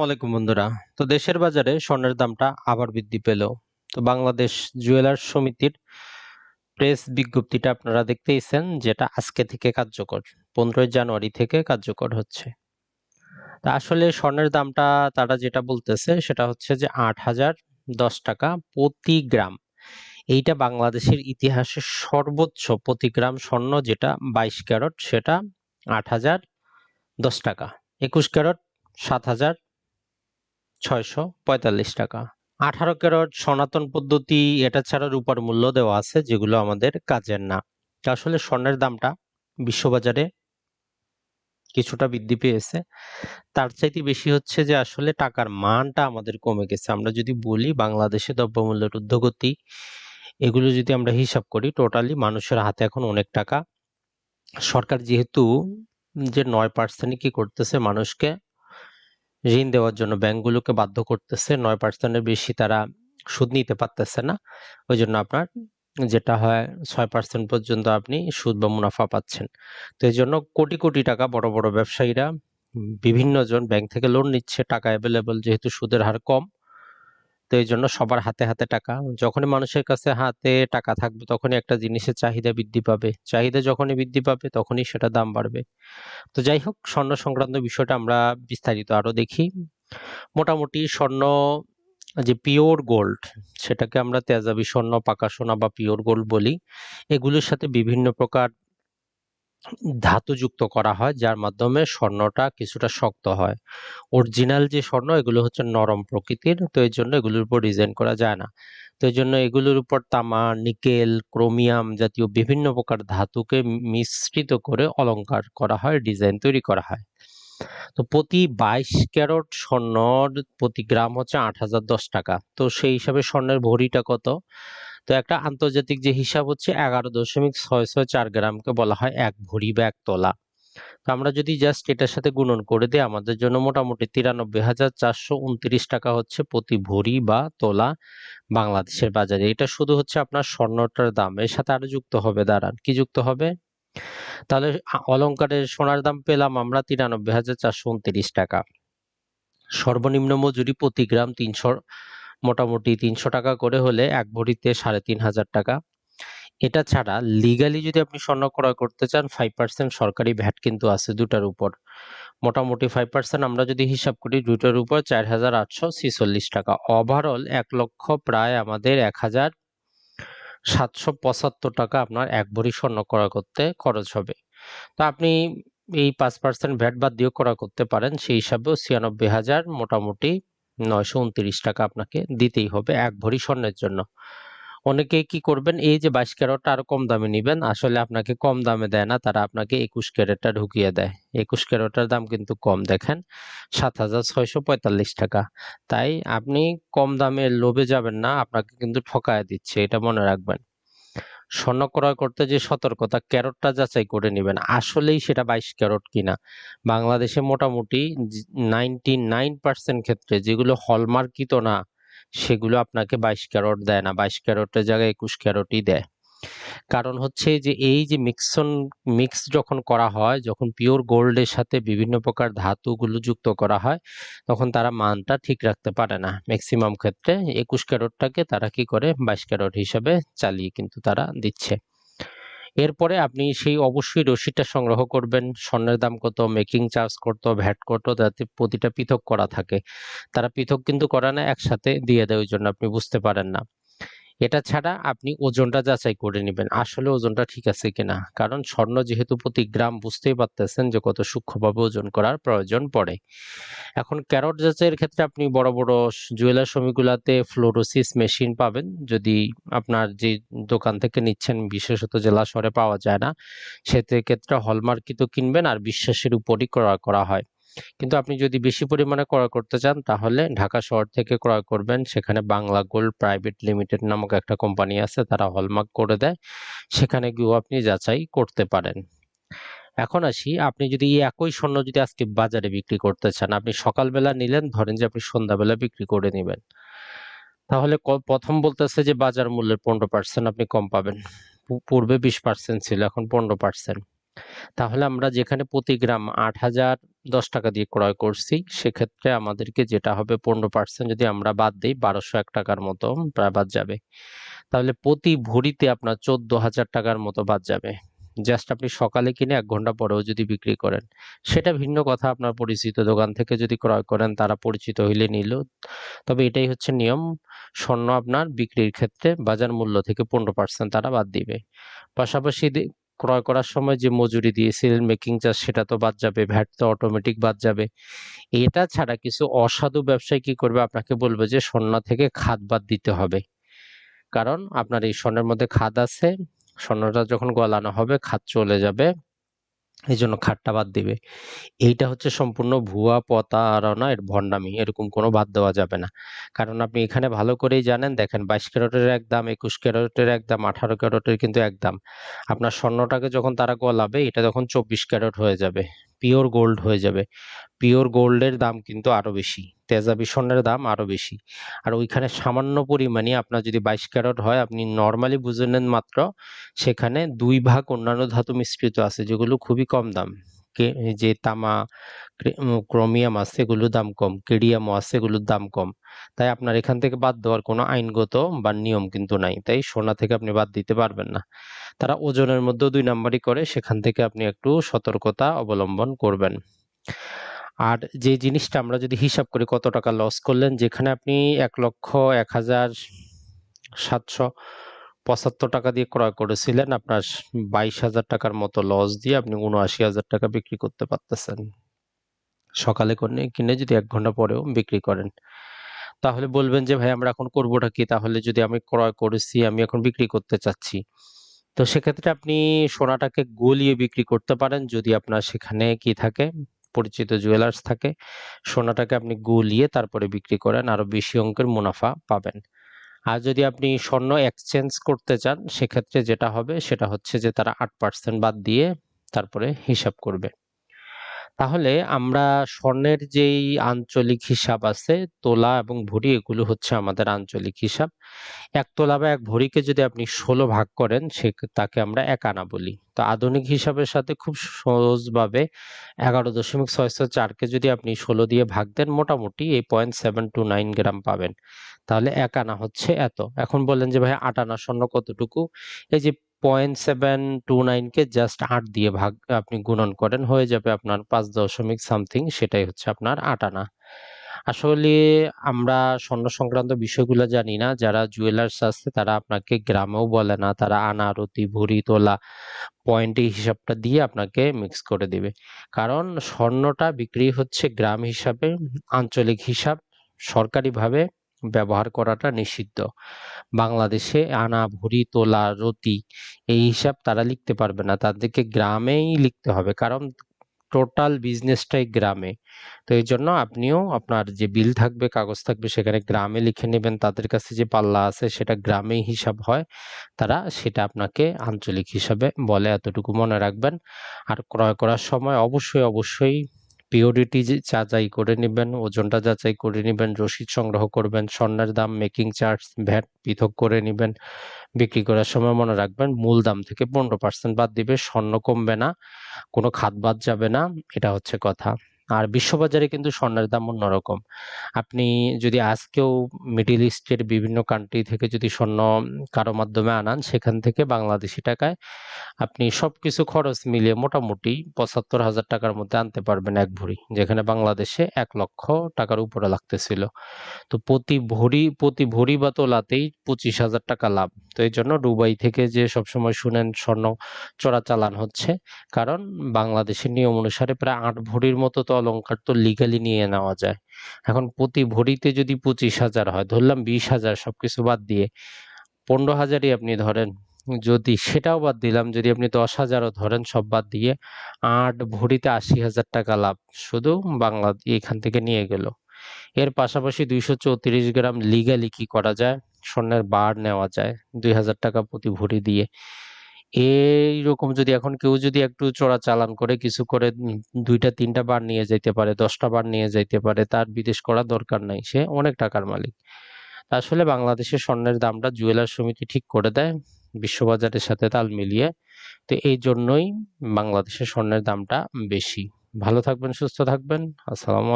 ওয়ালাইকুম বন্ধুরা। তো দেশের বাজারে স্বর্ণের দামটা আবার বৃদ্ধি পেল। তো বাংলাদেশ জুয়েলার্স সমিতির প্রেস বিজ্ঞপ্তিটা আপনারা দেখতেইছেন, যেটা আজকে থেকে কার্যকর। পনেরোই জানুয়ারি থেকে কার্যকর হচ্ছে। তা আসলে স্বর্ণের দামটা তারা যেটা বলতেছে, সেটা হচ্ছে যে আট হাজার দশ টাকা প্রতি গ্রাম। এইটা বাংলাদেশের ইতিহাসে সর্বোচ্চ প্রতি গ্রাম স্বর্ণ যেটা বাইশ ক্যারট, সেটা আট হাজার দশ টাকা। একুশ ক্যারট, সাত হাজার ছয়শো পঁয়তাল্লিশ টাকা। আঠারো ক্যারট সনাতন পদ্ধতি, এটা ছাড়া রূপার মূল্য দেওয়া আছে, যেগুলো আমাদের কাজের না। আসলে স্বর্ণের দামটা বিশ্ববাজারে কিছুটা বৃদ্ধি পেয়েছে। তার চাইতে বেশি হচ্ছে যে, আসলে টাকার মানটা আমাদের কমে গেছে। আমরা যদি বলি বাংলাদেশে দ্রব্যমূল্যের ঊর্ধ্বগতি, এগুলো যদি আমরা হিসাব করি, টোটালি মানুষের হাতে এখন অনেক টাকা। সরকার যেহেতু যে নয় পার্সেন্ট কি করতেছে মানুষকে ঋণ দেওয়ার জন্য ব্যাংকগুলোকে বাধ্য করতেছে। নয় পার্সেন্টের বেশি তারা সুদ নিতে পারতেছে না। ওই জন্য আপনার যেটা হয়, ছয় পার্সেন্ট পর্যন্ত আপনি সুদ বা মুনাফা পাচ্ছেন। তো এই জন্য কোটি কোটি টাকা বড় বড় ব্যবসায়ীরা, বিভিন্ন জন ব্যাংক থেকে লোন নিচ্ছে, টাকা অ্যাভেলেবল যেহেতু সুদের হার কম। তো এই জন্য সবার হাতে হাতে টাকা। যখনই মানুষের কাছে হাতে টাকা থাকবে, তখনই একটা জিনিসের চাহিদা বৃদ্ধি পাবে। চাহিদা যখনই বৃদ্ধি পাবে, তখনই সেটা দাম বাড়বে। তো যাই হোক, স্বর্ণ সংক্রান্ত বিষয়টা আমরা বিস্তারিত আরও দেখি। মোটামুটি স্বর্ণ, যে পিওর গোল্ড, সেটাকে আমরা তেজাবি স্বর্ণ, পাকা সোনা বা পিওর গোল্ড বলি, এগুলোর সাথে বিভিন্ন প্রকার ধাতু যুক্ত করা হয়, যার মাধ্যমে স্বর্ণটা কিছুটা শক্ত হয়। অরিজিনাল যে স্বর্ণ, এগুলো হচ্ছে নরম প্রকৃতির, তো এই জন্য এগুলোর উপর ডিজাইন করা যায় না। তো এই জন্য এগুলোর উপর তামা, নিকেল, ক্রোমিয়াম জাতীয় বিভিন্ন প্রকার ধাতুকে মিশ্রিত করে অলংকার করা হয়, ডিজাইন তৈরি করা হয়। তো প্রতি বাইশ ক্যারট স্বর্ণর প্রতি গ্রাম হচ্ছে আট হাজার দশ টাকা। তো সেই হিসাবে স্বর্ণের ভরিটা কত? তো একটা আন্তর্জাতিক যে হিসাব হচ্ছে এগারো দশমিক ছয় ছয় চার গ্রামকে বলা হয় এক ভরি বা এক তোলা। তো আমরা যদি জাস্ট এটার সাথে গুণন করে দিই, আমাদের জন্য মোটামুটি তিরানব্বই হাজার চারশো উনত্রিশ টাকা হচ্ছে প্রতি ভরি বা তোলা বাংলাদেশের বাজারে। এটা শুধু হচ্ছে আপনার স্বর্ণটার দাম, এর সাথে আরও যুক্ত হবে, দাঁড়ান, কি যুক্ত হবে? তাহলে অলংকারের সোনার দাম পেলাম আমরা তিরানব্বই হাজার চারশো উনত্রিশ টাকা। সর্বনিম্ন মজুরি প্রতি গ্রাম তিনশো মোটামুটি তিনশো টাকা করে হলে এক ভরিতে সাড়ে তিন হাজার টাকা। এটা ছাড়া লিগালি যদি আপনি স্বর্ণ ক্রয় করতে চান ফাইভ পার্সেন্ট সরকারি ভ্যাট কিন্তু আছে দুটার উপর। মোটামুটি ফাইভ পার্সেন্ট আমরা যদি হিসাব করি, দুটার উপর চার হাজার আটশো ছিচল্লিশ টাকা। ওভারঅল এক লক্ষ প্রায় আমাদের এক হাজার সাতশো পঁচাত্তর টাকা আপনার এক ভরি স্বর্ণ ক্রয় করতে খরচ হবে। তো আপনি এই পাঁচ পার্সেন্ট ভ্যাট বাদ দিয়েও ক্রয় করতে পারেন, সেই হিসাবেও ছিয়ানব্বই হাজার মোটামুটি নয়শো উনত্রিশ টাকা আপনাকে দিতেই হবে এক ভরি স্বর্ণের জন্য। অনেকে কি করবেন, এই যে বাইশ ক্যারেটটা আরও কম দামে নেবেন, আসলে আপনাকে কম দামে দেয় না, তারা আপনাকে একুশ ক্যারেটটা ঢুকিয়ে দেয়। একুশ ক্যারেটের দাম কিন্তু কম, দেখেন, সাত হাজার ছয়শো পঁয়তাল্লিশ টাকা। তাই আপনি কম দামে লোভে যাবেন না, আপনাকে কিন্তু ঠকায় দিচ্ছে, এটা মনে রাখবেন। স্বর্ণ ক্রয় করতে যে সতর্কতা, ক্যারটটা যাচাই করে নেবেন। আসলেই সেটা বাইশ ক্যারট কিনা? বাংলাদেশে মোটামুটি নাইনটি নাইন পার্সেন্ট ক্ষেত্রে যেগুলো হলমার্কিত না, সেগুলো আপনাকে বাইশ ক্যারট দেয় না। বাইশ ক্যারটের জায়গায় একুশ ক্যারটই দেয়। কারণ হচ্ছে যে এই যে মিক্সন, মিক্স যখন করা হয়, যখন পিওর গোল্ডের সাথে বিভিন্ন প্রকার ধাতুগুলো যুক্ত করা হয়, তখন তারা মানটা ঠিক রাখতে পারে না। ম্যাক্সিমাম ক্ষেত্রে একুশ ক্যারটটাকে তারা কি করে? বাইশ ক্যারট হিসাবে চালিয়ে কিন্তু তারা দিচ্ছে। এরপরে আপনি সেই অবশ্যই রসিদটা সংগ্রহ করবেন। স্বর্ণের দাম কত, মেকিং চার্জ কত, ভ্যাট কত যাতে প্রতিটা পৃথক করা থাকে। তারা পৃথক কিন্তু করে না, একসাথে দিয়ে দেয়, ওই জন্য আপনি বুঝতে পারেন না। এটা ছাড়া আপনি ওজনটা যাচাই করে নেবেন, আসলে ওজনটা ঠিক আছে কিনা। কারণ স্বর্ণ যেহেতু প্রতি গ্রাম বুঝতেই পারতেছেন যে কত সূক্ষ্মভাবে ওজন করার প্রয়োজন পড়ে। এখন ক্যারট যাচাইয়ের ক্ষেত্রে আপনি বড় বড় জুয়েলার শ্রমিকগুলাতে ফ্লোরোসিস মেশিন পাবেন। যদি আপনার যে দোকান থেকে নিচ্ছেন, বিশেষত জেলা শহরে পাওয়া যায় না, সেক্ষেত্রে হলমার্কিত কিনবেন আর বিশ্বাসের উপরই ক্রয় করা হয়। কিন্তু আপনি যদি বেশি পরিমাণে ক্রয় করতে চান, তাহলে ঢাকা শহর থেকে ক্রয় করবেন। সেখানে বাংলা গোল্ড প্রাইভেট লিমিটেড নামক একটা কোম্পানি আছে, তারা হলমার্ক করে দেয়। সেখানে গিয়েও আপনি যাচাই করতে পারেন। এখন আসি, আপনি যদি একই স্বর্ণ যদি আজকে বাজারে বিক্রি করতে চান, আপনি সকালবেলা নিলেন, ধরেন যে আপনি সন্ধ্যাবেলা বিক্রি করে নেবেন। তাহলে প্রথম বলতেছে যে বাজার মূল্যের পনেরো পার্সেন্ট আপনি কম পাবেন। পূর্বে বিশ পার্সেন্ট ছিল, এখন পনেরো পার্সেন্ট তাহলে আমরা যেখানে প্রতি গ্রাম আট হাজার দশ টাকা দিয়ে ক্রয় করছি, সেক্ষেত্রে আমাদেরকে যেটা হবে পনেরো পার্সেন্ট যদি আমরা বাদ দিই, বারোশো এক টাকার মতো প্রায় বাদ যাবে। তাহলে প্রতি ভরিতে আপনার চোদ্দ হাজার টাকার মতো বাদ যাবে। জাস্ট আপনি সকালে কিনে এক ঘণ্টা পরেও যদি বিক্রি করেন, সেটা ভিন্ন কথা আপনার পরিচিত দোকান থেকে যদি ক্রয় করেন, তারা পরিচিত হইলে নিল। তবে এটাই হচ্ছে নিয়ম, স্বর্ণ আপনার বিক্রির ক্ষেত্রে বাজার মূল্য থেকে পনেরো পার্সেন্ট তারা বাদ দিবে। পাশাপাশি ক্রয় করার সময় যে মজুরি দিয়েছিলেন মেকিং চার্জ, সেটা তো বাদ যাবে, ভ্যাট তো অটোমেটিক বাদ যাবে। এটা ছাড়া কিছু অসাধু ব্যবসায়ী কি করবে? আপনাকে বলবে যে স্বর্ণ থেকে খাদ বাদ দিতে হবে। কারণ আপনার এই স্বর্ণের মধ্যে খাদ আছে, স্বর্ণটা যখন গলানো হবে, খাদ চলে যাবে। এই জন্য খাটটা বাদ দিবে। এইটা হচ্ছে সম্পূর্ণ ভুয়া পতা প্রতারণা এর ভণ্ডামি, এরকম কোনো বাদ দেওয়া যাবে না। কারণ আপনি এখানে ভালো করেই জানেন, দেখেন বাইশ ক্যারেটের এক দাম, একুশ ক্যারেটের এক দাম, আঠারো ক্যারেটের কিন্তু এক দাম। আপনার স্বর্ণটাকে যখন তারা গলাবে, এটা তখন চব্বিশ ক্যারেট হয়ে যাবে, পিওর গোল্ড হয়ে যাবে। পিওর গোল্ডের দাম কিন্তু আরও বেশি। তেজাবি স্বর্ণের দাম আরও বেশি। আর ওইখানে সামান্য পরিমাণে আপনার যদি বাইশ ক্যারেট হয়, আপনি নর্মালি বুঝে নেন মাত্র সেখানে দুই ভাগ অন্যান্য ধাতু মিশ্রিত আছে, যেগুলো খুবই কম দাম। যে তামা, ক্রে- ক্রোমিয়াম আছে, এগুলোর দাম কম। কেডিয়ামও আছে, এগুলোর দাম কম। তাই আপনার এখান থেকে বাদ দেওয়ার কোনো আইনগত বা নিয়ম কিন্তু নাই। তাই সোনা থেকে আপনি বাদ দিতে পারবেন না। তারা ওজনের মধ্যে দুই নাম্বারই করে, সেখান থেকে আপনি একটু সতর্কতা অবলম্বন করবেন। আর যে জিনিসটা আমরা যদি হিসাব করি, কত টাকা লস করলেন? যেখানে আপনি এক লক্ষ, এক হাজার সাতশো পঁচাত্তর টাকা দিয়ে ক্রয় করেছিলেন, আপনার বাইশ হাজার টাকার মতো লস দিয়ে আপনি উনআশি হাজার টাকা বিক্রি করতে পারতেছেন। সকালে কিনে কিনে যদি এক ঘণ্টা পরেও বিক্রি করেন। তাহলে বলবেন যে, ভাই, আমরা এখন করবোটা কি? তাহলে যদি আমি ক্রয় করেছি, আমি এখন বিক্রি করতে চাচ্ছি। তো সেক্ষেত্রে আপনি সোনাটাকে গলিয়ে বিক্রি করতে পারেন, যদি আপনার সেখানে কি থাকে? পরিচিত জুয়েলার্স থাকে, সোনাটাকে আপনি গুলিয়ে তারপরে বিক্রি করেন আরও বেশি অঙ্কের মুনাফা পাবেন। আর যদি আপনি স্বর্ণ এক্সচেঞ্জ করতে চান, সেক্ষেত্রে যেটা হবে, সেটা হচ্ছে যে তারা আট পার্সেন্ট বাদ দিয়ে তারপরে হিসাব করবে। তাহলে আমরা স্বর্ণের যেই আঞ্চলিক হিসাব আছে, তোলা এবং ভরি, এগুলো হচ্ছে আমাদের আঞ্চলিক হিসাব। এক তোলা বা এক ভরিকে যদি আপনি ষোলো ভাগ করেন, সে তাকে আমরা এক আনা বলি। তো আধুনিক হিসাবের সাথে খুব সহজভাবে এগারো দশমিক ছয়শো চারকে যদি আপনি ষোলো দিয়ে ভাগ দেন, মোটামুটি এই point seven two nine gram পাবেন। তাহলে এক আনা হচ্ছে এত। এখন বললেন যে, ভাই, আট আনা স্বর্ণ কতটুকু? এই যে পয়েন্ট সেভেন টু নাইনকে জাস্ট আট দিয়ে ভাগ আপনি গুণন করেন, হয়ে যাবে আপনার পাঁচ দশমিক সামথিং, সেটাই হচ্ছে আপনার আট আনা। আসলে আমরা স্বর্ণ সংক্রান্ত বিষয়গুলো জানি না, যারা জুয়েলার্স আছে তারা আপনাকে গ্রামেও বলে না, তারা আনা রতি ভরি, তোলা পয়েন্টে হিসাবটা দিয়ে আপনাকে মিক্স করে দিবে। কারণ স্বর্ণটা বিক্রি হচ্ছে গ্রাম হিসাবে, আঞ্চলিক হিসাব, সরকারিভাবে ব্যবহার করাটা নিষিদ্ধ। বাংলাদেশে আনা ভরি তোলা রতি এই হিসাব তারা লিখতে পারবে না। তাদেরকে গ্রামেই লিখতে হবে। কারণ টোটাল বিজনেসটাই গ্রামে। তো এই জন্য আপনিও আপনার যে বিল থাকবে, কাগজ থাকবে, সেখানে গ্রামে লিখে নেবেন। তাদের কাছে যে পাল্লা আছে, সেটা গ্রামেই হিসাব হয়। তারা সেটা আপনাকে আঞ্চলিক হিসাবে বলে। এতটুকু মনে রাখবেন। আর ক্রয় করার সময় অবশ্যই অবশ্যই পিওরিটি যাচাই করে নেবেন, ওজনটা যাচাই করে নেবেন, রসিদ সংগ্রহ করবেন, স্বর্ণের দাম মেকিং চার্জ ভ্যাট পৃথক করে নেবেন, বিক্রি করার সময় মনে রাখবেন মূল দাম থেকে পনেরো পার্সেন্ট বাদ দিবে, স্বর্ণ কমবে না, কোনো খাত বাদ যাবে না, এটা হচ্ছে কথা। আর বিশ্ববাজারে কিন্তু স্বর্ণের দাম অন্যরকম। আপনি যদি আজকেও মিডিল ইস্টের বিভিন্ন কান্ট্রি থেকে যদি স্বর্ণ কারও মাধ্যমে আনান, সেখান থেকে বাংলাদেশি টাকায় আপনি সব কিছু খরচ মিলিয়ে মোটামুটি পঁচাত্তর হাজার টাকার মধ্যে আনতে পারবেন এক ভরি, যেখানে বাংলাদেশে এক লক্ষ টাকার উপরে লাগতেছিল। তো প্রতি ভরি প্রতি ভরি বা তোলাতেই পঁচিশ হাজার টাকা লাভ। তো এই জন্য দুবাই থেকে যে সবসময় শুনেন স্বর্ণ চোরাচালান হচ্ছে। কারণ বাংলাদেশের নিয়ম অনুসারে প্রায় আট ভরির মতো তো অলঙ্কার তো লিগালি নিয়ে নেওয়া যায়। এখন প্রতি ভরিতে যদি পঁচিশ হাজার হয়, ধরলাম বিশ হাজার সবকিছু বাদ দিয়ে পনেরো হাজারই আপনি ধরেন, যদি সেটাও বাদ দিলাম, যদি আপনি দশ হাজারও ধরেন, সব বাদ দিয়ে আট ভরিতে আশি হাজার টাকা লাভ শুধু বাংলা এখান থেকে নিয়ে গেল। এর পাশাপাশি দুইশো চৌত্রিশ গ্রাম লিগালি কি করা যায়? স্বর্ণের বার নেওয়া যায় দুই হাজার টাকা প্রতি ভরি দিয়ে। এইরকম যদি এখন কেউ যদি একটু চোরা চালান করে, কিছু করে, দুইটা, তিনটা বার নিয়ে যাইতে পারে, দশটা বার নিয়ে যাইতে পারে, তার বিদেশ করার দরকার নাই, সে অনেক টাকার মালিক। আসলে বাংলাদেশের স্বর্ণের দামটা জুয়েলার সমিতি ঠিক করে দেয়, বিশ্ববাজারের সাথে তাল মিলিয়ে। তো এই জন্যই বাংলাদেশের স্বর্ণের দামটা বেশি। ভালো থাকবেন, সুস্থ থাকবেন, আসসালামু